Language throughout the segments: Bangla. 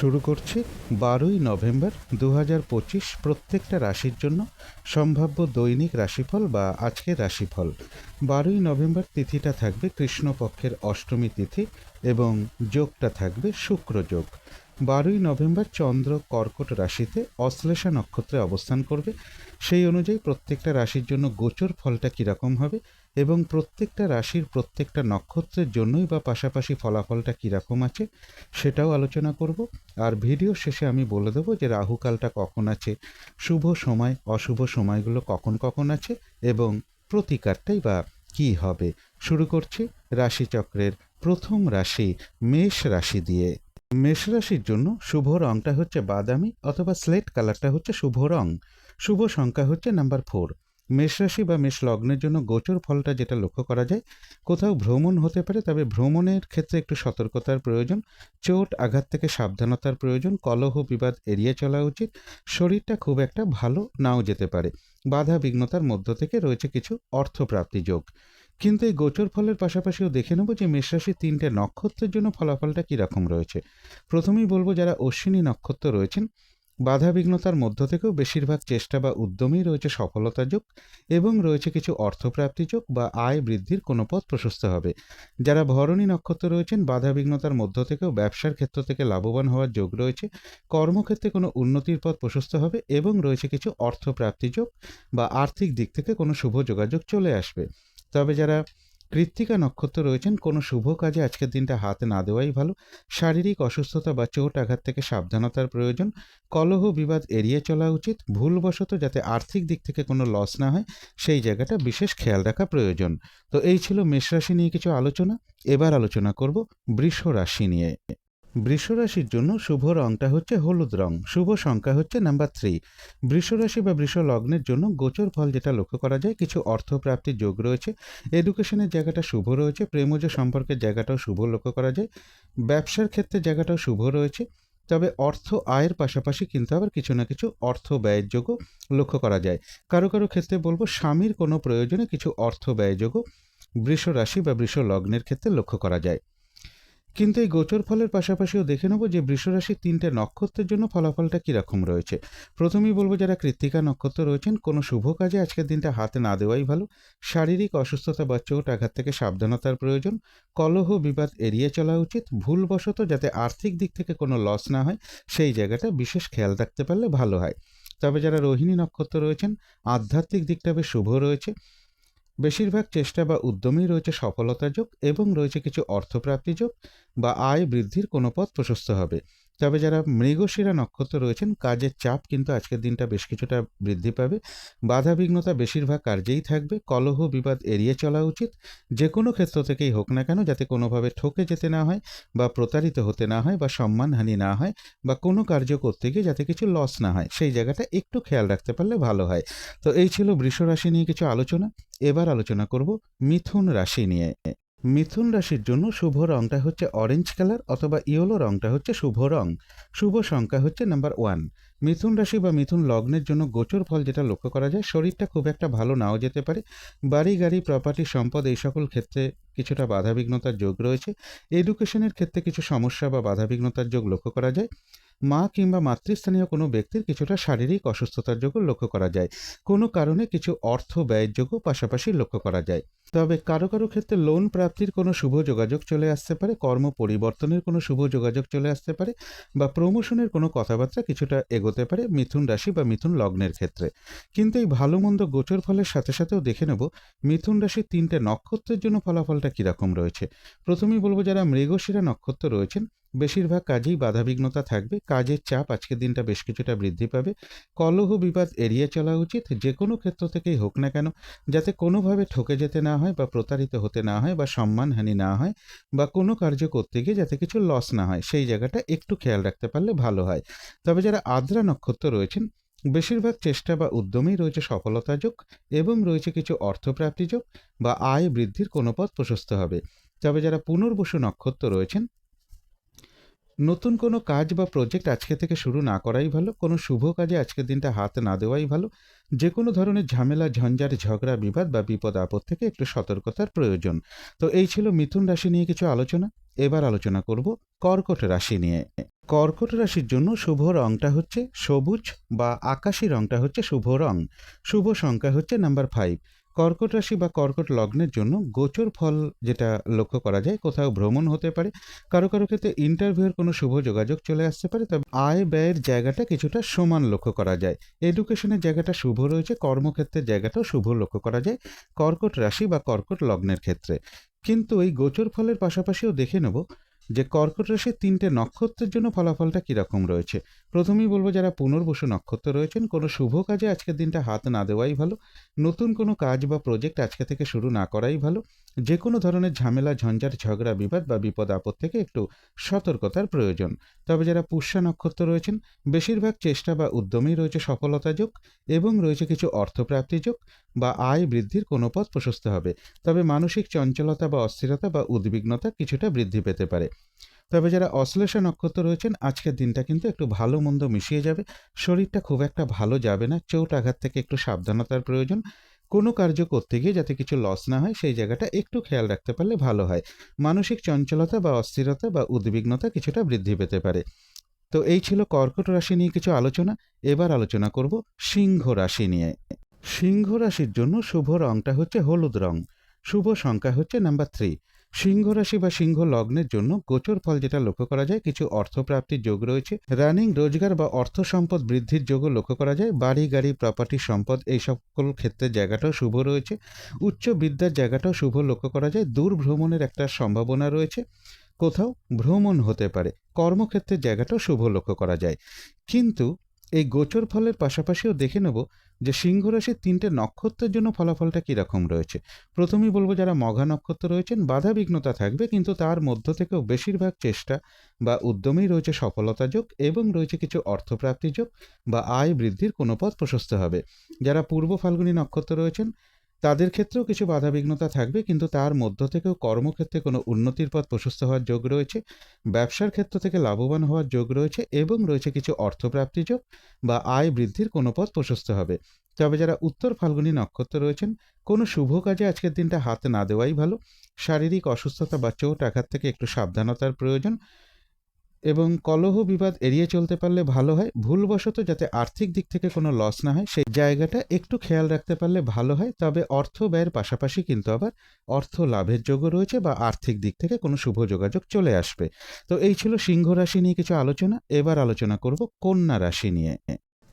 শুরু করছি বারোই নভেম্বর দু পঁচিশ প্রত্যেকটা রাশির জন্য সম্ভাব্য দৈনিক রাশিফল বা আজকের রাশিফল। বারোই নভেম্বর তিথিটা থাকবে কৃষ্ণপক্ষের অষ্টমী তিথি এবং যোগটা থাকবে শুক্র যোগ। বারোই নভেম্বর চন্দ্র কর্কট রাশিতে অশ্লেষা নক্ষত্রে অবস্থান করবে। সেই অনুযায়ী প্রত্যেকটা রাশির জন্য গোচর ফলটা কীরকম হবে এবং প্রত্যেকটা রাশির প্রত্যেকটা নক্ষত্রের জন্যই বা পাশাপাশি ফলাফলটা কীরকম আছে সেটাও আলোচনা করব। আর ভিডিও শেষে আমি বলে দেবো যে রাহুকালটা কখন আছে, শুভ সময়, অশুভ সময়গুলো কখন কখন আছে এবং প্রতিকারটাই বা কী হবে। শুরু করছি রাশিচক্রের প্রথম রাশি মেষ রাশি দিয়ে। মেষ রাশির জন্য শুভ রংটা হচ্ছে বাদামি অথবা স্লেট কালারটা হচ্ছে শুভ রং। শুভ সংখ্যা হচ্ছে নাম্বার ফোর। মেষ রাশি বা মেষ লগ্নের জন্য গোচর ফলটা যেটা লক্ষ্য করা যায়, কোথাও ভ্রমণ হতে পারে, তবে ভ্রমণের ক্ষেত্রে একটু সতর্কতার প্রয়োজন। চোট, আঘাত থেকে সাবধানতার প্রয়োজন। কলহ, বিবাদ এড়িয়ে চলা উচিত। শরীরটা খুব একটা ভালো নাও যেতে পারে। বাধা বিঘ্নতার মধ্য থেকে রয়েছে কিছু অর্থপ্রাপ্তি যোগ। কিন্তু এই গোচর ফলের পাশাপাশিও দেখে নেব যে মেষরাশির তিনটে নক্ষত্রের জন্য ফলাফলটা কীরকম রয়েছে। প্রথমেই বলব যারা অশ্বিনী নক্ষত্র রয়েছেন বাধা বিঘ্নতার মধ্য থেকেও বেশিরভাগ চেষ্টা বা উদ্যমেই রয়েছে সফলতা যোগ এবং রয়েছে কিছু অর্থপ্রাপ্তি যোগ বা আয় বৃদ্ধির কোনো পথ প্রশস্ত হবে। যারা ভরণী নক্ষত্র রয়েছেন বাধা বিঘ্নতার মধ্য থেকেও ব্যবসার ক্ষেত্র থেকে লাভবান হওয়ার যোগ রয়েছে, কর্মক্ষেত্রে কোনো উন্নতির পথ প্রশস্ত হবে এবং রয়েছে কিছু অর্থপ্রাপ্তি যোগ বা আর্থিক দিক থেকে কোনো শুভ যোগাযোগ চলে আসবে। তবে যারা কৃত্তিকা নক্ষত্র রয়েছেন, কোনো শুভ কাজে আজকের দিনটা হাতে না দেওয়াই ভালো। শারীরিক অসুস্থতা বা চোট আঘাত থেকে সাবধানতার প্রয়োজন। কলহ বিবাদ এড়িয়ে চলা উচিত। ভুলবশত যাতে আর্থিক দিক থেকে কোনো লস না হয়, সেই জায়গাটা বিশেষ খেয়াল রাখা প্রয়োজন। তো এই ছিল মেষ রাশি নিয়ে কিছু আলোচনা। এবার আলোচনা করব বৃষ রাশি নিয়ে। বৃষ রাশির জন্য শুভ রংটা হচ্ছে হলুদ রং, শুভ সংখ্যা হচ্ছে নাম্বার থ্রি বৃষরাশি বা বৃষ লগ্নের জন্য গোচর ফল যেটা লক্ষ্য করা যায়, কিছু অর্থপ্রাপ্তির যোগ রয়েছে এডুকেশনের জায়গাটা শুভ রয়েছে, প্রেমজ সম্পর্কের জায়গাটাও শুভ লক্ষ্য করা যায়, ব্যবসার ক্ষেত্রে জায়গাটাও শুভ রয়েছে, তবে অর্থ আয়ের পাশাপাশি কিন্তু আবার কিছু না কিছু অর্থ ব্যয়ের যোগও লক্ষ্য করা যায়। কারও কারও ক্ষেত্রে বলব স্বামীর কোনো প্রয়োজনে কিছু অর্থ ব্যয় বৃষ রাশি বা বৃষ লগ্নের ক্ষেত্রে লক্ষ্য করা যায়। কিন্তু এই গোচর ফলের পাশাপাশিও দেখে নেব যে বৃষরাশির তিনটে নক্ষত্রের জন্য ফলাফলটা কীরকম রয়েছে। প্রথমেই বলব যারা কৃত্তিকা নক্ষত্র রয়েছেন, কোনো শুভ কাজে আজকের দিনটা হাতে না দেওয়াই ভালো। শারীরিক অসুস্থতা বা চোট আঘাত থেকে সাবধানতার প্রয়োজন। কলহ বিবাদ এড়িয়ে চলা উচিত। ভুলবশত যাতে আর্থিক দিক থেকে কোনো লস না হয়, সেই জায়গাটা বিশেষ খেয়াল রাখতে পারলে ভালো হয়। তবে যারা রোহিণী নক্ষত্র রয়েছেন, আধ্যাত্মিক দিকটা বেশ শুভ রয়েছে। বেশিরভাগ চেষ্টা বা উদ্যমেই রয়েছে সফলতা যোগ এবং রয়েছে কিছু অর্থপ্রাপ্তি যোগ বা আয় বৃদ্ধির কোনো পথ প্রশস্ত হবে। তবে যারা মৃগশিরা নক্ষত্র রয়েছেন, কাজের চাপ কিন্তু আজকের দিনটা বেশ কিছুটা বৃদ্ধি পাবে। বাধা বিঘ্নতা বেশিরভাগ কার্যেই থাকবে। কলহ বিবাদ এড়িয়ে চলা উচিত। যে কোনো ক্ষেত্র থেকেই হোক না কেন, যাতে কোনোভাবে ঠকে যেতে না হয় বা প্রতারিত হতে না হয় বা সম্মানহানি না হয় বা কোনো কার্য করতে গিয়ে যাতে কিছু লস না হয়, সেই জায়গাটা একটু খেয়াল রাখতে পারলে ভালো হয়। তো এই ছিল বৃষ রাশি নিয়ে কিছু আলোচনা। এবার আলোচনা করব মিথুন রাশি নিয়ে। মিথুন রাশির জন্য শুভ রংটা হচ্ছে অরেঞ্জ কালার অথবা ইয়েলো রংটা হচ্ছে শুভ রং। শুভ সংখ্যা হচ্ছে নাম্বার ওয়ান মিথুন রাশি বা মিথুন লগ্নের জন্য গোচর ফল যেটা লক্ষ্য করা যায়, শরীরটা খুব একটা ভালো নাও যেতে পারে। বাড়ি, গাড়ি প্রপার্টি সম্পদ এই সকল ক্ষেত্রে কিছুটা বাধাবিঘ্নতার যোগ রয়েছে। এডুকেশনের ক্ষেত্রে কিছু সমস্যা বা বাধাবিঘ্নতার যোগ লক্ষ্য করা যায়। মা কিংবা মাতৃস্থানীয় কোনো ব্যক্তির কিছুটা শারীরিক অসুস্থতার যোগও লক্ষ্য করা যায়। কোনো কারণে কিছু অর্থ ব্যয়ের যোগও পাশাপাশি লক্ষ্য করা যায়। তবে কারও কারও ক্ষেত্রে লোন প্রাপ্তির কোনো শুভ যোগাযোগ চলে আসতে পারে, কর্ম পরিবর্তনের কোনো শুভ যোগাযোগ চলে আসতে পারে বা প্রমোশনের কোনো কথাবার্তা কিছুটা এগোতে পারে মিথুন রাশি বা মিথুন লগ্নের ক্ষেত্রে। কিন্তু এই ভালো মন্দ গোচর ফলের সাথে সাথেও দেখে নেব মিথুন রাশির তিনটে নক্ষত্রের জন্য ফলাফলটা কীরকম রয়েছে। প্রথমেই বলব যারা মৃগশিরা নক্ষত্র রয়েছেন বেশিরভাগ কাজেই বাধাবিঘ্নতা থাকবে, কাজের চাপ আজকের দিনটা বেশ কিছুটা বৃদ্ধি পাবে। কলহ, বিবাদ এড়িয়ে চলা উচিত, যে কোনো ক্ষেত্র থেকেই হোক না কেন, যাতে কোনোভাবে ঠকে যেতে না হয় বা প্রতারিত হতে না হয় বা সম্মানহানি না হয় বা কোনো কার্য করতে গিয়ে যাতে কিছু লস না হয়, সেই জায়গাটা একটু খেয়াল রাখতে পারলে ভালো হয়। তবে যারা আদ্রা নক্ষত্র রয়েছেন, বেশিরভাগ চেষ্টা বা উদ্যমেই রয়েছে সফলতা যোগ এবং রয়েছে কিছু অর্থপ্রাপ্তি যোগ বা আয় বৃদ্ধির কোনো পথ প্রশস্ত হবে। তবে যারা পুনর্বসু নক্ষত্র রয়েছেন নতুন কোনো কাজ বা প্রজেক্ট আজকে থেকে শুরু না করাই ভালো, কোনো শুভ কাজে আজকের দিনটা হাত না দেওয়াই ভালো। যে কোনো ধরনের ঝামেলা, ঝঞ্ঝাট, ঝগড়া, বিবাদ বা বিপদ আপদ থেকে একটু সতর্কতার প্রয়োজন। তো এই ছিল মিথুন রাশি নিয়ে কিছু আলোচনা। এবার আলোচনা করব কর্কট রাশি নিয়ে। কর্কট রাশির জন্য শুভ রংটা হচ্ছে সবুজ বা আকাশি রংটা হচ্ছে শুভ রং। শুভ সংখ্যা হচ্ছে নাম্বার ফাইভ কর্কট রাশি বা কর্কট লগ্নের জন্য গোচর ফল যেটা লক্ষ্য করা যায়, কোথাও ভ্রমণ হতে পারে, কারও কারও ক্ষেত্রে ইন্টারভিউয়ের কোনো শুভ যোগাযোগ চলে আসতে পারে, তবে আয় ব্যয়ের জায়গাটা কিছুটা সমান লক্ষ্য করা যায়। এডুকেশনের জায়গাটা শুভ রয়েছে, কর্মক্ষেত্রের জায়গাটাও শুভ লক্ষ্য করা যায়, কর্কট রাশি বা কর্কট লগ্নের ক্ষেত্রে। কিন্তু এই গোচর ফলের পাশাপাশিও দেখে নেব যে কর্কট রাশির তিনটে নক্ষত্রের জন্য ফলাফলটা কীরকম রয়েছে। প্রথমেই বলব, যারা পুনর্বসু নক্ষত্র রয়েছেন, কোনো শুভ কাজে আজকের দিনটা হাত না দেওয়াই ভালো। নতুন কোনো কাজ বা প্রজেক্ট আজকে থেকে শুরু না করাই ভালো। যে কোনো ধরনের ঝামেলা, ঝঞ্ঝাট, ঝগড়া, বিবাদ বা বিপদ আপদ থেকে একটু সতর্কতার প্রয়োজন। তবে যারা পুষ্যা নক্ষত্র রয়েছেন, বেশিরভাগ চেষ্টা বা উদ্যমেই রয়েছে সফলতা যোগ এবং রয়েছে কিছু অর্থপ্রাপ্তি যোগ বা আয় বৃদ্ধির কোনো পথ প্রশস্ত হবে। তবে মানসিক চঞ্চলতা বা অস্থিরতা বা উদ্বিগ্নতা কিছুটা বৃদ্ধি পেতে পারে। তবে যারা অশ্লেষা নক্ষত্র রয়েছেন, আজকের দিনটা কিন্তু একটু ভালো মন্দ মিশিয়ে যাবে। শরীরটা খুব একটা ভালো যাবে না। চোট আঘাত থেকে একটু সাবধানতার প্রয়োজন। কোনো কার্য করতে গিয়ে যাতে কিছু লস না হয়, সেই জায়গাটা একটু খেয়াল রাখতে পারলে ভালো হয়। মানসিক চঞ্চলতা বা অস্থিরতা বা উদ্বিগ্নতা কিছুটা বৃদ্ধি পেতে পারে। তো এই ছিল কর্কট রাশি নিয়ে কিছু আলোচনা। এবার আলোচনা করব সিংহ রাশি নিয়ে। সিংহ রাশির জন্য শুভ রংটা হচ্ছে হলুদ রং। শুভ সংখ্যা হচ্ছে নাম্বার থ্রি সিংহ রাশি বা সিংহ লগ্নের জন্য গোচর ফল যেটা লক্ষ্য করা যায়, কিছু অর্থপ্রাপ্তির যোগ রয়েছে। রানিং রোজগার বা অর্থ সম্পদ বৃদ্ধির যোগও লক্ষ্য করা যায়। বাড়ি, গাড়ি প্রপার্টি সম্পদ এই সকল ক্ষেত্রের জায়গাটাও শুভ রয়েছে। উচ্চ বিদ্যার জায়গাটাও শুভ লক্ষ্য করা যায়। দূর ভ্রমণের একটা সম্ভাবনা রয়েছে। কোথাও ভ্রমণ হতে পারে। কর্মক্ষেত্রের জায়গাটাও শুভ লক্ষ্য করা যায়। কিন্তু এই গোচর ফলের পাশাপাশিও দেখে নেব যে সিংহ রাশির তিনটে নক্ষত্রের জন্য ফলাফলটা কীরকম রয়েছে? প্রথমেই বলব যারা মঘা নক্ষত্র রয়েছেন বাধা বিঘ্নতা থাকবে, কিন্তু তার মধ্য থেকেও বেশিরভাগ চেষ্টা বা উদ্যমেই রয়েছে সফলতা যোগ এবং রয়েছে কিছু অর্থপ্রাপ্তি যোগ বা আয় বৃদ্ধির কোনো পথ প্রশস্ত হবে। যারা পূর্ব ফাল্গুনী নক্ষত্র রয়েছেন তাদের ক্ষেত্রেও কিছু বাধাবিঘ্নতা থাকবে, কিন্তু তার মধ্য থেকেও কর্মক্ষেত্রে কোনো উন্নতির পথ প্রশস্ত হওয়ার যোগ রয়েছে, ব্যবসার ক্ষেত্র থেকে লাভবান হওয়ার যোগ রয়েছে এবং রয়েছে কিছু অর্থপ্রাপ্তি যোগ বা আয় বৃদ্ধির কোনো পথ প্রশস্ত হবে। তবে যারা উত্তর ফাল্গুনী নক্ষত্র রয়েছেন, কোনো শুভ কাজে আজকের দিনটা হাত না দেওয়াই ভালো। শারীরিক অসুস্থতা বা চোট আঘাত থেকে একটু সাবধানতার প্রয়োজন। এবং কলহ বিবাদ এড়িয়ে চলতে পারলে ভালো হয়, ভুলবশত যাতে আর্থিক দিক থেকে কোনো লস না হয়, সেই জায়গাটা একটু খেয়াল রাখতে পারলে ভালো হয়। তবে অর্থ ব্যয়ের পাশাপাশি কিন্তু আবার অর্থ লাভের যোগও রয়েছে বা আর্থিক দিক থেকে কোনো শুভ যোগাযোগ চলে আসবে। তো এই ছিল সিংহ রাশি নিয়ে কিছু আলোচনা। এবার আলোচনা করব কন্যা রাশি নিয়ে।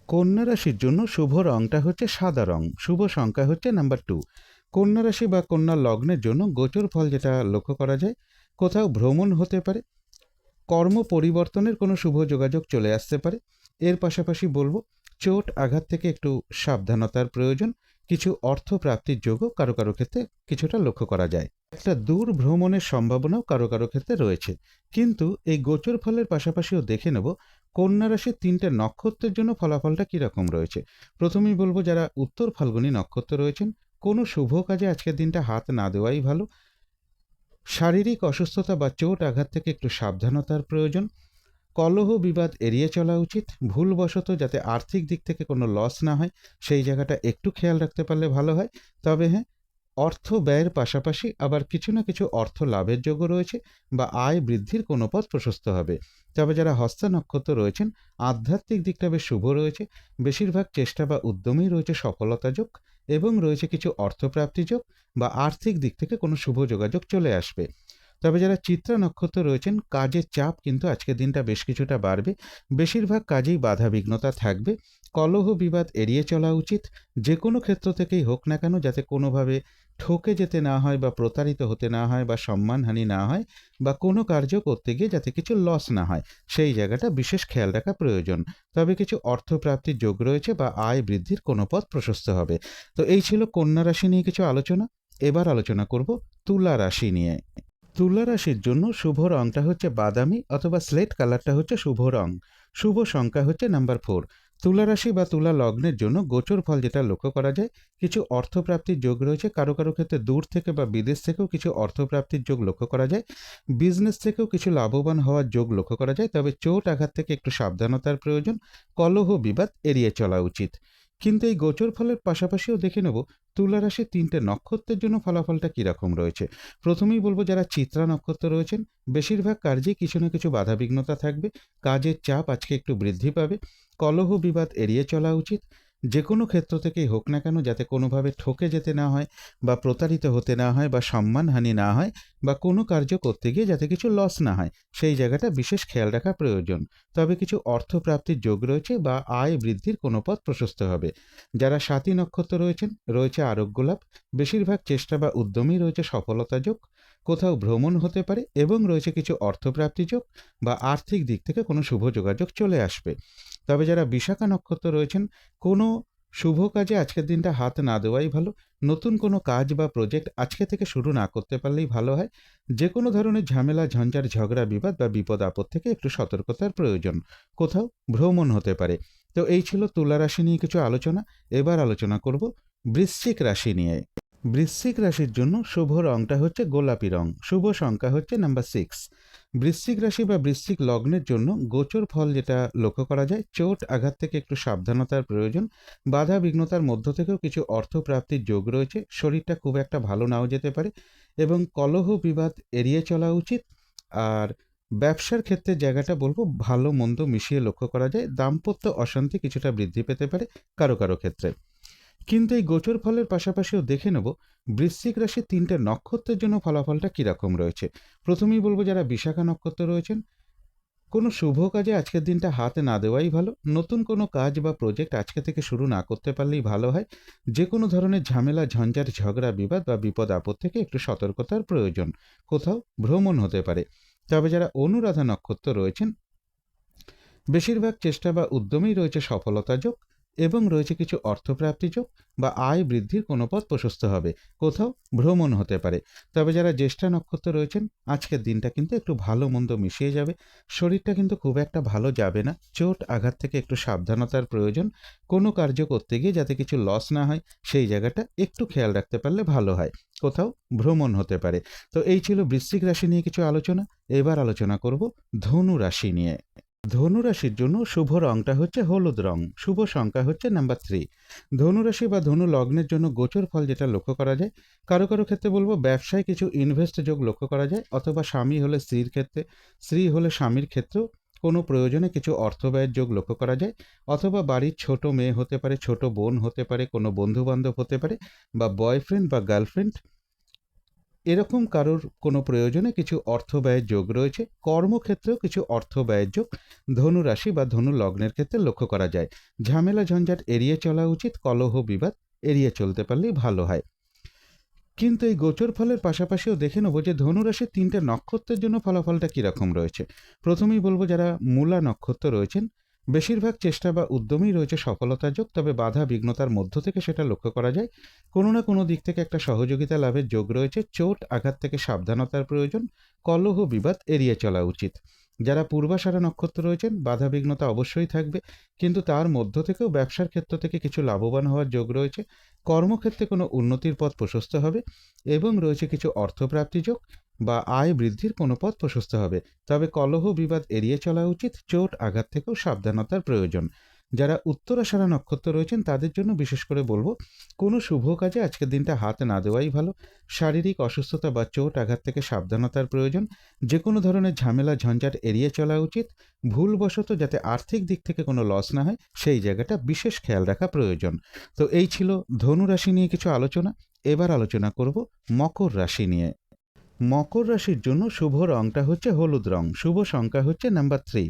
কন্যা রাশির জন্য শুভ রংটা হচ্ছে সাদা রং। শুভ সংখ্যা হচ্ছে নাম্বার টু কন্যা রাশি বা কন্যা লগ্নের জন্য গোচর ফল যেটা লক্ষ্য করা যায়, কোথাও ভ্রমণ হতে পারে কর্ম পরিবর্তনের কোনো শুভ যোগাযোগ চলে আসতে পারে। এর পাশাপাশি বলব, চোট আঘাত থেকে একটু সাবধানতার প্রয়োজন। কিছু অর্থ প্রাপ্তির যোগও কারও কারও ক্ষেত্রে কিছুটা লক্ষ্য করা যায়। একটা দূর ভ্রমণের সম্ভাবনাও কারও কারও ক্ষেত্রে রয়েছে। কিন্তু এই গোচর ফলের পাশাপাশিও দেখে নেব, কন্যা রাশির তিনটে নক্ষত্রের জন্য ফলাফলটা কীরকম রয়েছে। প্রথমেই বলব, যারা উত্তর ফাল্গুনী নক্ষত্র রয়েছেন, কোনো শুভ কাজে আজকের দিনটা হাত না দেওয়াই ভালো। শারীরিক অসুস্থতা বা চোট আঘাত থেকে একটু সাবধানতার প্রয়োজন। কলহ বিবাদ এড়িয়ে চলা উচিত। ভুলবশত যাতে আর্থিক দিক থেকে কোনো লস না হয়, সেই জায়গাটা একটু খেয়াল রাখতে পারলে ভালো হয়। তবে হ্যাঁ অর্থ ব্যয়ের পাশাপাশি আবার কিছু না কিছু অর্থ লাভের যোগ্য রয়েছে বা আয় বৃদ্ধির কোনো পথ প্রশস্ত হবে। তবে যারা হস্তা নক্ষত্র রয়েছেন, আধ্যাত্মিক দিকটা বেশ শুভ রয়েছে। বেশিরভাগ চেষ্টা বা উদ্যমেই রয়েছে সফলতা যোগ। এবং রয়েছে কিছু অর্থপ্রাপ্তিযোগ বা আর্থিক দিক থেকে কোনো শুভ যোগাযোগ চলে আসবে। তবে যারা চিত্রা নক্ষত্র রয়েছেন, কাজের চাপ কিন্তু আজকের দিনটা বেশ কিছুটা বাড়বে। বেশিরভাগ কাজেই বাধা বিঘ্নতা থাকবে। কলহ বিবাদ এড়িয়ে চলা উচিত। যে কোনো ক্ষেত্র থেকেই হোক না কেন, যাতে কোনোভাবে ঠকে যেতে না হয় বা প্রতারিত হতে না হয় বা সম্মানহানি না হয় বা কোনো কার্য করতে গিয়ে যাতে কিছু লস না হয়, সেই জায়গাটা বিশেষ খেয়াল রাখা প্রয়োজন। তবে কিছু অর্থপ্রাপ্তির যোগ রয়েছে বা আয় বৃদ্ধির কোনো পথ প্রশস্ত হবে। তো এই ছিল কন্যা রাশি নিয়ে কিছু আলোচনা। এবার আলোচনা করব তুলা রাশি নিয়ে। তুলা রাশির জন্য শুভ রংটা হচ্ছে বাদামি অথবা স্লেট কালারটা হচ্ছে শুভ রং। শুভ সংখ্যা হচ্ছে নাম্বার ফোর তুলা রাশি বা তুলা লগ্নের জন্য গোচর ফল যেটা লক্ষ্য করা যায়, কিছু অর্থপ্রাপ্তির যোগ রয়েছে। কারও কারও ক্ষেত্রে দূর থেকে বা বিদেশ থেকেও কিছু অর্থপ্রাপ্তির যোগ লক্ষ্য করা যায়। বিজনেস থেকেও কিছু লাভবান হওয়ার যোগ লক্ষ্য করা যায়। তবে চোট আঘাত থেকে একটু সাবধানতার প্রয়োজন। কলহ বিবাদ এড়িয়ে চলা উচিত। কিন্তু এই গোচর ফলের পাশাপাশিও দেখে নেব তুলা রাশির তিনটে নক্ষত্রের জন্য ফলাফলটা কীরকম রয়েছে। প্রথমেই বলব যারা চিত্রা নক্ষত্র রয়েছেন, বেশিরভাগ কার্যে কিছু না কিছু বাধাবিঘ্নতা থাকবে, কাজের চাপ আজকে একটু বৃদ্ধি পাবে, কলহ বিবাদ এড়িয়ে চলা উচিত যে কোনো ক্ষেত্র থেকেই হোক না কেন, যাতে কোনোভাবে ঠকে যেতে না হয় বা প্রতারিত হতে না হয় বা সম্মানহানি না হয় বা কোনো কার্য করতে গিয়ে যাতে কিছু লস না হয়, সেই জায়গাটা বিশেষ খেয়াল রাখা প্রয়োজন। তবে কিছু অর্থপ্রাপ্তির যোগ রয়েছে বা আয় বৃদ্ধির কোনো পথ প্রশস্ত হবে। যারা সাতী নক্ষত্র রয়েছেন, রয়েছে আরোগ্য লাভ, বেশিরভাগ চেষ্টা বা উদ্যমই রয়েছে সফলতা যোগ, কোথাও ভ্রমণ হতে পারে এবং রয়েছে কিছু অর্থপ্রাপ্তি যোগ বা আর্থিক দিক থেকে কোনো শুভ যোগাযোগ চলে আসবে। তবে যারা বিশাখা নক্ষত্র রয়েছেন, কোনো শুভ কাজে আজকের দিনটা হাত না দেওয়াই ভালো। নতুন কোনো কাজ বা প্রজেক্ট আজকে থেকে শুরু না করতে পারলেই ভালো হয়। যে কোনো ধরনের ঝামেলা, ঝঞ্ঝাট, ঝগড়া, বিবাদ বা বিপদ আপদ থেকে একটু সতর্কতার প্রয়োজন। কোথাও ভ্রমণ হতে পারে। তো এই ছিল তুলা রাশি নিয়ে কিছু আলোচনা। এবার আলোচনা করব বৃশ্চিক রাশি নিয়ে। বৃশ্চিক রাশির জন্য শুভ রংটা হচ্ছে গোলাপি রং। শুভ সংখ্যা হচ্ছে নাম্বার সিক্স বৃশ্চিক রাশি বা বৃশ্চিক লগ্নের জন্য গোচর ফল যেটা লক্ষ্য করা যায়, চোট আঘাত থেকে একটু সাবধানতার প্রয়োজন। বাধা বিঘ্নতার মধ্য থেকেও কিছু অর্থপ্রাপ্তির যোগ রয়েছে, শরীরটা খুব একটা ভালো নাও যেতে পারে এবং কলহ বিবাদ এড়িয়ে চলা উচিত। আর ব্যবসার ক্ষেত্রে জায়গাটা বলব ভালো মন্দ মিশিয়ে লক্ষ্য করা যায়, দাম্পত্য অশান্তি কিছুটা বৃদ্ধি পেতে পারে কারও কারও ক্ষেত্রে। কিন্তু এই গোচর ফলের পাশাপাশিও দেখে নেব বৃশ্চিক রাশির তিনটে নক্ষত্রের জন্য ফলাফলটা কীরকম রয়েছে। প্রথমেই বলব যারা বিশাখা নক্ষত্র রয়েছেন, কোনো শুভ কাজে আজকের দিনটা হাতে না দেওয়াই ভালো। নতুন কোনো কাজ বা প্রজেক্ট আজকে থেকে শুরু না করতে পারলেই ভালো হয়। যে কোনো ধরনের ঝামেলা, ঝঞ্ঝাট, ঝগড়া, বিবাদ বা বিপদ আপদ থেকে একটু সতর্কতার প্রয়োজন। কোথাও ভ্রমণ হতে পারে। তবে যারা অনুরাধা নক্ষত্র রয়েছেন, বেশিরভাগ চেষ্টা বা উদ্যমেই রয়েছে সফলতা যোগ। এবং রয়েছে কিছু অর্থপ্রাপ্তি যোগ বা আয় বৃদ্ধির কোনো পথ প্রশস্ত হবে, কোথাও ভ্রমণ হতে পারে। তবে যারা জ্যেষ্ঠা নক্ষত্র রয়েছেন, আজকের দিনটা কিন্তু একটু ভালো মন্দ মিশিয়ে যাবে। শরীরটা কিন্তু খুব একটা ভালো যাবে না। চোট আঘাত থেকে একটু সাবধানতার প্রয়োজন। কোনো কার্য করতে গিয়ে যাতে কিছু লস না হয়, সেই জায়গাটা একটু খেয়াল রাখতে পারলে ভালো হয়। কোথাও ভ্রমণ হতে পারে। তো এই ছিল বৃশ্চিক রাশি নিয়ে কিছু আলোচনা। এবার আলোচনা করব ধনু রাশি নিয়ে। ধনুরাশির জন্য শুভ রংটা হচ্ছে হলুদ রং। শুভ সংখ্যা হচ্ছে নাম্বার থ্রি ধনুরাশি বা ধনু লগ্নের জন্য গোচর ফল যেটা লক্ষ্য করা যায়, কারও কারও ক্ষেত্রে বলব ব্যবসায় কিছু ইনভেস্ট যোগ লক্ষ্য করা যায়, অথবা স্বামী হলে স্ত্রীর ক্ষেত্রে, স্ত্রী হলে স্বামীর ক্ষেত্রেও কোনো প্রয়োজনে কিছু অর্থ ব্যয়ের যোগ লক্ষ্য করা যায়, অথবা বাড়ির ছোট মেয়ে হতে পারে, ছোট বোন হতে পারে, কোনো বন্ধু বান্ধব হতে পারে, বা বয়ফ্রেন্ড বা গার্লফ্রেন্ড এরকম কারোর কোনো প্রয়োজনে কিছু অর্থ ব্যয়ের যোগ রয়েছে। কর্মক্ষেত্রেও কিছু অর্থ ব্যয়ের যোগ ধনুরাশি বা ধনু লগ্নের ক্ষেত্রে লক্ষ্য করা যায়। ঝামেলা ঝঞ্ঝাট এড়িয়ে চলা উচিত, কলহ বিবাদ এড়িয়ে চলতে পারলেই ভালো হয়। কিন্তু এই গোচর ফলের পাশাপাশিও দেখে নেব যে ধনুরাশির তিনটে নক্ষত্রের জন্য ফলাফলটা কীরকম রয়েছে। প্রথমেই বলব যারা মূলা নক্ষত্র রয়েছেন বেশিরভাগ চেষ্টা বা উদ্যমই রয়েছে সফলতার যোগ, তবে বাধা বিঘ্নতার মধ্য থেকে সেটা লক্ষ্য করা যায়। কোনো না কোনো দিক থেকে একটা সহযোগিতা লাভের যোগ রয়েছে। চোট, আঘাত থেকে সাবধানতার প্রয়োজন, কলহ, বিবাদ এড়িয়ে চলা উচিত। যারা পূর্বাষাঢ়া নক্ষত্র রয়েছেন, বাধা বিঘ্নতা অবশ্যই থাকবে, কিন্তু তার মধ্য থেকেও ব্যবসার ক্ষেত্র থেকে কিছু লাভবান হওয়ার যোগ রয়েছে। কর্মক্ষেত্রে কোনো উন্নতির পথ প্রশস্ত হবে, এবং রয়েছে কিছু অর্থপ্রাপ্তি যোগ বা আয় বৃদ্ধির কোনো পথ প্রশস্ত হবে। তবে কলহ বিবাদ এড়িয়ে চলা উচিত, চোট আঘাত থেকেও সাবধানতার প্রয়োজন। যারা উত্তরাষাঢ়া নক্ষত্র রয়েছেন, তাদের জন্য বিশেষ করে বলব, কোনো শুভ কাজে আজকের দিনটা হাত না দেওয়াই ভালো। শারীরিক অসুস্থতা বা চোট আঘাত থেকে সাবধানতার প্রয়োজন। যে কোনো ধরনের ঝামেলা, ঝঞ্ঝাট এড়িয়ে চলা উচিত। ভুলবশত যাতে আর্থিক দিক থেকে কোনো লস না হয়, সেই জায়গাটা বিশেষ খেয়াল রাখা প্রয়োজন। তো এই ছিল ধনু রাশি নিয়ে কিছু আলোচনা। এবার আলোচনা করব মকর রাশি নিয়ে। মকর রাশির জন্য শুভ রংটা হচ্ছে হলুদ রং, শুভ সংখ্যা হচ্ছে নাম্বার থ্রি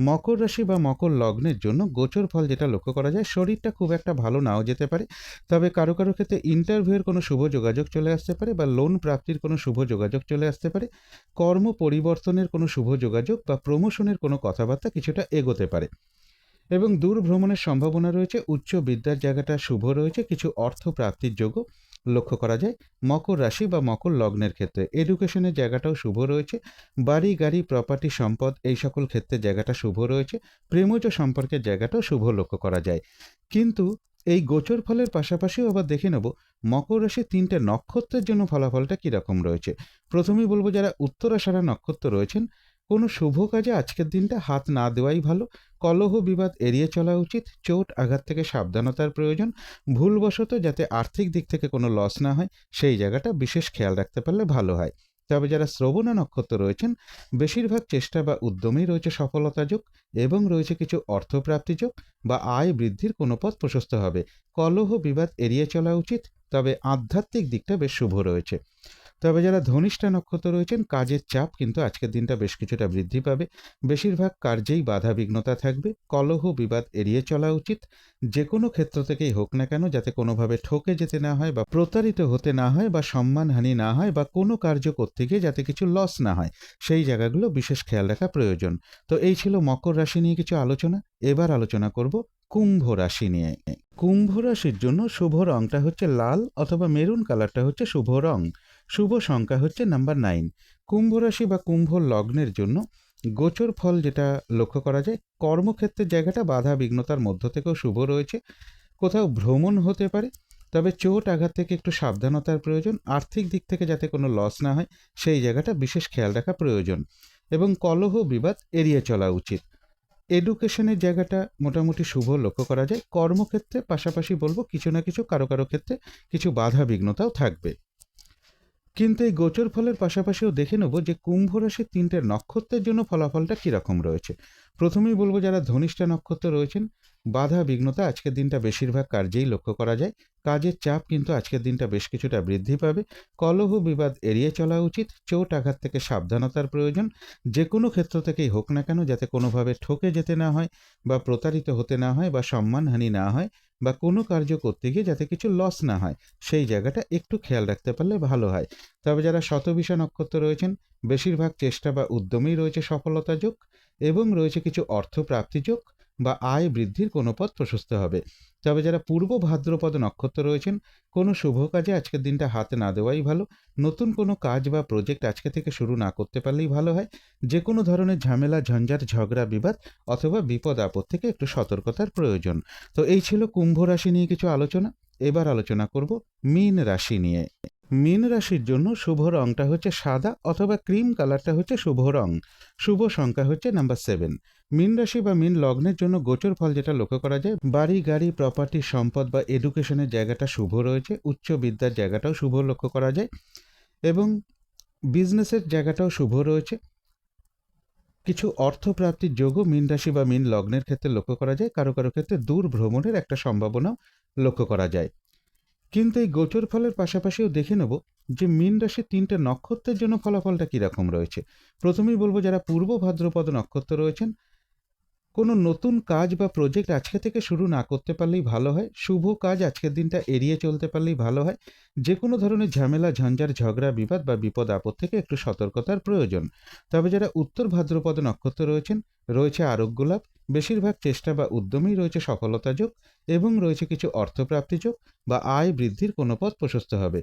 মকর রাশি বা মকর লগ্নের জন্য গোচর ফল যেটা লক্ষ্য করা যায়, শরীরটা খুব একটা ভালো নাও যেতে পারে, তবে কারও কারও ক্ষেত্রে ইন্টারভিউয়ের কোনো শুভ যোগাযোগ চলে আসতে পারে বা লোন প্রাপ্তির কোনো শুভ যোগাযোগ চলে আসতে পারে। কর্ম পরিবর্তনের কোনো শুভ যোগাযোগ বা প্রমোশনের কোনো কথাবার্তা কিছুটা এগোতে পারে। এবং দূর ভ্রমণের সম্ভাবনা রয়েছে, উচ্চ বিদ্যার জায়গাটা শুভ রয়েছে, কিছু অর্থ প্রাপ্তির যোগ্য লক্ষ্য করা যায়। মকর রাশি বা মকর লগ্নের ক্ষেত্রে এডুকেশনের জায়গাটাও শুভ রয়েছে। বাড়ি, গাড়ি প্রপার্টি সম্পদ এই সকল ক্ষেত্রে জায়গাটা শুভ রয়েছে। প্রেমজ সম্পর্কের জায়গাটাও শুভ লক্ষ্য করা যায়। কিন্তু এই গোচর ফলের পাশাপাশিও আবার দেখে নেব, মকর রাশির তিনটে নক্ষত্রের জন্য ফলাফলটা কীরকম রয়েছে? প্রথমেই বলব যারা উত্তরাষাঢ়া নক্ষত্র রয়েছেন কোনো শুভ কাজে আজকের দিনটা হাত না দেওয়াই ভালো। কলহ বিবাদ এড়িয়ে চলা উচিত। চোট, আঘাত থেকে সাবধানতার প্রয়োজন। ভুলবশত যাতে আর্থিক দিক থেকে কোনো লস না হয়, সেই জায়গাটা বিশেষ খেয়াল রাখতে পারলে ভালো হয়। তবে যারা শ্রবণা নক্ষত্র রয়েছেন, বেশিরভাগ চেষ্টা বা উদ্যমেই রয়েছে সফলতা যোগ এবং রয়েছে কিছু অর্থপ্রাপ্তি যোগ বা আয় বৃদ্ধির কোনো পথ প্রশস্ত হবে। কলহ বিবাদ এড়িয়ে চলা উচিত, তবে আধ্যাত্মিক দিকটা বেশ শুভ রয়েছে। তবে যারা ধনিষ্ঠা নক্ষত্র রয়েছেন, কাজের চাপ কিন্তু আজকের দিনটা বেশ কিছুটা বৃদ্ধি পাবে। বেশিরভাগ কার্যেই বাধা বিঘ্নতা থাকবে। কলহ বিবাদ এড়িয়ে চলা উচিত। যে কোনো ক্ষেত্র থেকেই হোক না কেন, যাতে কোনোভাবে ঠকে যেতে না হয় বা প্রতারিত হতে না হয় বা সম্মানহানি না হয় বা কোনো কার্য করতে গিয়ে যাতে কিছু লস না হয়, সেই জায়গাগুলো বিশেষ খেয়াল রাখা প্রয়োজন। তো এই ছিল মকর রাশি নিয়ে কিছু আলোচনা। এবার আলোচনা করব কুম্ভ রাশি নিয়ে। কুম্ভ রাশির জন্য শুভ রংটা হচ্ছে লাল অথবা মেরুন কালারটা হচ্ছে শুভ রং। শুভ সংখ্যা হচ্ছে নাম্বার নাইন কুম্ভ রাশি বা কুম্ভ লগ্নের জন্য গোচর ফল যেটা লক্ষ্য করা যায়, কর্মক্ষেত্রের জায়গাটা বাধা বিঘ্নতার মধ্য থেকেও শুভ রয়েছে। কোথাও ভ্রমণ হতে পারে, তবে চোট আঘাত থেকে একটু সাবধানতার প্রয়োজন। আর্থিক দিক থেকে যাতে কোনো লস না হয়, সেই জায়গাটা বিশেষ খেয়াল রাখা প্রয়োজন এবং কলহ বিবাদ এড়িয়ে চলা উচিত। এডুকেশনের জায়গাটা মোটামুটি শুভ লক্ষ্য করা যায়। কর্মক্ষেত্রে পাশাপাশি বলব, কিছু না কিছু কারও কারও ক্ষেত্রে কিছু বাধা বিঘ্নতাও থাকবে। কিন্তু এই গোচর ফলের পাশাপাশিও দেখে নেব যে কুম্ভ রাশির তিনটে নক্ষত্রের জন্য ফলাফলটা কীরকম রয়েছে। প্রথমেই বলব যারা ধনিষ্ঠা নক্ষত্র রয়েছেন, বাধা, বিঘ্নতা আজকের দিনটা বেশিরভাগ কার্যেই লক্ষ্য করা যায়। কাজের চাপ কিন্তু আজকের দিনটা বেশ কিছুটা বৃদ্ধি পাবে। কলহ, বিবাদ এড়িয়ে চলা উচিত। চোট আঘাত থেকে সাবধানতার প্রয়োজন। যে কোনো ক্ষেত্র থেকেই হোক না কেন, যাতে কোনোভাবে ঠকে যেতে না হয় বা প্রতারিত হতে না হয় বা সম্মানহানি না হয় বা কোনো কার্য করতে গিয়ে যাতে কিছু লস না হয়, সেই জায়গাটা একটু খেয়াল রাখতে পারলে ভালো হয়। তবে যারা শতবিশা নক্ষত্র রয়েছেন, বেশিরভাগ চেষ্টা বা উদ্যমেই রয়েছে সফলতা যোগ। এবং রয়েছে কিছু অর্থ প্রাপ্তি যোগ বা আয় বৃদ্ধির কোনো পথ প্রশস্ত হবে। তবে যারা পূর্ব ভাদ্রপদ নক্ষত্র রয়েছেন, কোনো শুভ কাজে আজকের দিনটা হাতে না দেওয়াই ভালো। নতুন কোনো কাজ বা প্রজেক্ট আজকে থেকে শুরু না করতে পারলেই ভালো হয়। যে কোনো ধরনের ঝামেলা, ঝঞ্ঝাট, ঝগড়া, বিবাদ অথবা বিপদ আপদ থেকে একটু সতর্কতার প্রয়োজন। তো এই ছিল কুম্ভ রাশি নিয়ে কিছু আলোচনা। এবার আলোচনা করব মীন রাশি নিয়ে। মীন রাশির জন্য শুভ রংটা হচ্ছে সাদা অথবা ক্রিম কালারটা হচ্ছে শুভ রং। শুভ সংখ্যা হচ্ছে নাম্বার সেভেন। মীন রাশি বা মীন লগ্নের জন্য গোচর ফল যেটা লক্ষ্য করা যায়, বাড়ি, গাড়ি প্রপার্টি সম্পদ বা এডুকেশনের জায়গাটা শুভ রয়েছে, উচ্চ বিদ্যার জায়গাটাও শুভ লক্ষ্য করা যায় এবং বিজনেসের জায়গাটাও শুভ রয়েছে। কিছু অর্থপ্রাপ্তির যোগও মীন রাশি বা মীন লগ্নের ক্ষেত্রে লক্ষ্য করা যায়, কারও কারও ক্ষেত্রে দূর ভ্রমণের একটা সম্ভাবনাও লক্ষ্য করা যায়। কিন্তু এই গোচর ফলের পাশাপাশিও দেখে নেব যে মীন রাশির তিনটে নক্ষত্রের জন্য ফলাফলটা কীরকম রয়েছে। প্রথমেই বলব যারা পূর্ব ভাদ্রপদ নক্ষত্র রয়েছেন, কোনো নতুন কাজ বা প্রজেক্ট আজকে থেকে শুরু না করতে পারলেই ভালো হয়, শুভ কাজ আজকের দিনটা এড়িয়ে চলতে পারলেই ভালো হয়। যে কোনো ধরনের ঝামেলা, ঝঞ্ঝার, ঝগড়া, বিবাদ বা বিপদ আপদ থেকে একটু সতর্কতার প্রয়োজন। তবে যারা উত্তর ভাদ্রপদ নক্ষত্র রয়েছেন, রয়েছে আরোগ্য লাভ, বেশিরভাগ চেষ্টা বা উদ্যমেই রয়েছে সফলতা যোগ। এবং রয়েছে কিছু অর্থপ্রাপ্তি যোগ বা আয় বৃদ্ধির কোনো পথ প্রশস্ত হবে।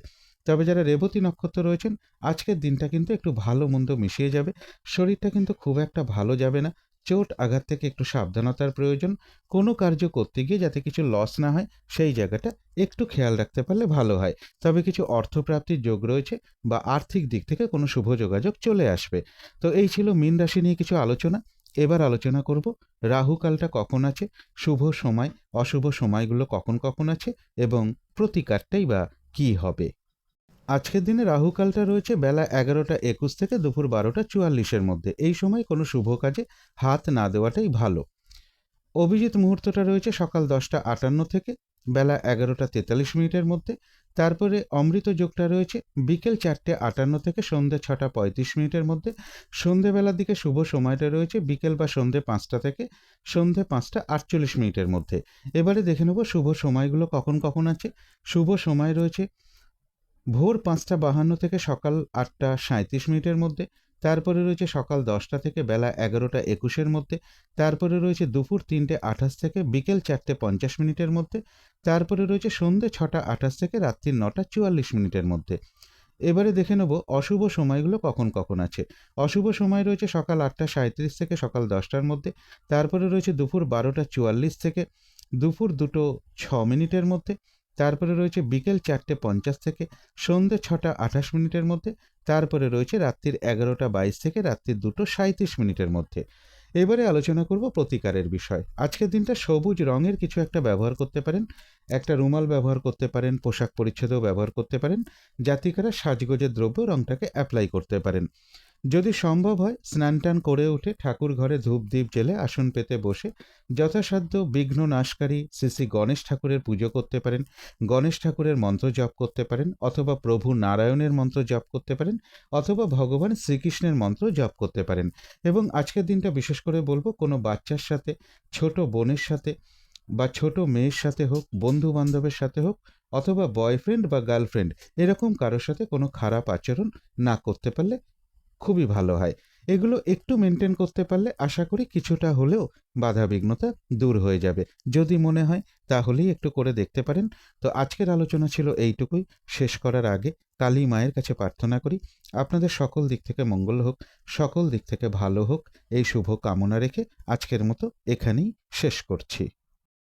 তবে যারা রেবতী নক্ষত্র রয়েছেন, আজকের দিনটা কিন্তু একটু ভালো মন্দ মিশিয়ে যাবে। শরীরটা কিন্তু খুব একটা ভালো যাবে না। চোট আঘাত থেকে একটু সাবধানতার প্রয়োজন। কোনো কার্য করতে গিয়ে যাতে কিছু লস না হয়, সেই জায়গাটা একটু খেয়াল রাখতে পারলে ভালো হয়। তবে কিছু অর্থপ্রাপ্তির যোগ রয়েছে বা আর্থিক দিক থেকে কোনো শুভ যোগাযোগ চলে আসবে। তো এই ছিল মীন রাশি নিয়ে কিছু আলোচনা। এবার আলোচনা করব রাহুকালটা কখন আছে, শুভ সময়, অশুভ সময়গুলো কখন কখন আছে এবং প্রতিকারটাই বা কী হবে। আজকের দিনে রাহুকালটা রয়েছে বেলা এগারোটা একুশ থেকে দুপুর বারোটা চুয়াল্লিশের মধ্যে। এই সময় কোনো শুভ কাজে হাত না দেওয়াটাই ভালো। অভিজিৎ মুহূর্তটা রয়েছে সকাল দশটা আটান্ন থেকে বেলা এগারোটা তেতাল্লিশ মিনিটের মধ্যে। তারপরে অমৃত যোগটা রয়েছে বিকেল চারটে আটান্ন থেকে সন্ধ্যে ছটা পঁয়ত্রিশ মিনিটের মধ্যে। সন্ধেবেলার দিকে শুভ সময়টা রয়েছে বিকেল বা সন্ধে পাঁচটা থেকে সন্ধে পাঁচটা আটচল্লিশ মিনিটের মধ্যে। এবারে দেখে নেব শুভ সময়গুলো কখন কখন আছে। শুভ সময় রয়েছে ভোর পাঁচটা বাহান্ন থেকে সকাল আটটা সাঁত্রিশ মিনিটের মধ্যে। তারপরে রয়েছে সকাল দশটা থেকে বেলা এগারোটা একুশের মধ্যে, তারপরে রয়েছে দুপুর তিনটে আঠাশ থেকে, বিকেল চারটে পঞ্চাশ মিনিটের মধ্যে, তারপরে রয়েছে সন্ধ্যে ছটা আঠাশ থেকে, রাত্রি নটা চুয়াল্লিশ মিনিটের মধ্যে। এবারে দেখে নেব অশুভ সময়গুলো কখন কখন আছে। অশুভ সময় রয়েছে সকাল আটটা সাঁত্রিশ থেকে সকাল দশটার মধ্যে, তারপরে রয়েছে দুপুর বারোটা চুয়াল্লিশ থেকে, দুপুর দুটো ছ মিনিটের মধ্যে তারপরে রয়েছে বিকেল চারটে পঞ্চাশ থেকে সন্ধ্যে ছটা আঠাশ মিনিটের মধ্যে, তারপরে রয়েছে রাত্রির এগারোটা বাইশ থেকে রাত্রির দুটো সাঁত্রিশ মিনিটের মধ্যে। এবারে আলোচনা করব প্রতিকারের বিষয়। আজকের দিনটা সবুজ রঙের কিছু একটা ব্যবহার করতে পারেন। একটা রুমাল ব্যবহার করতে পারেন, পোশাক পরিচ্ছদও ব্যবহার করতে পারেন। জাতিকারা সাজগোজের দ্রব্য রঙটাকে অ্যাপ্লাই করতে পারেন। যদি সম্ভব হয় স্নান টান করে উঠে ঠাকুর ঘরে ধূপ দ্বীপ জেলে আসন পেতে বসে যথাসাধ্য বিঘ্ন নাশকারী শ্রী শ্রী গণেশ ঠাকুরের পুজো করতে পারেন, গণেশ ঠাকুরের মন্ত্র জপ করতে পারেন, অথবা প্রভু নারায়ণের মন্ত্র জপ করতে পারেন, অথবা ভগবান শ্রীকৃষ্ণের মন্ত্র জপ করতে পারেন। এবং আজকের দিনটা বিশেষ করে বলব, কোনো বাচ্চার সাথে, ছোট বোনের সাথে বা ছোট মেয়ের সাথে হোক বন্ধু বান্ধবের সাথে হোক, অথবা বয়ফ্রেন্ড বা গার্লফ্রেন্ড, এরকম কারোর সাথে কোনো খারাপ আচরণ না করতে পারলে খুবই ভালো হয়। এগুলো একটু মেনটেন করতে পারলে আশা করি কিছুটা হলেও বাধা বিঘ্নতা দূর হয়ে যাবে। যদি মনে হয় তাহলেই একটু করে দেখতে পারেন। তো আজকের আলোচনা ছিল এইটুকুই। শেষ করার আগে কালী মায়ের কাছে প্রার্থনা করি। আপনাদের সকল দিক থেকে মঙ্গল হোক, সকল দিক থেকে ভালো হোক, এই শুভ কামনা রেখে আজকের মতো এখানেই শেষ করছি।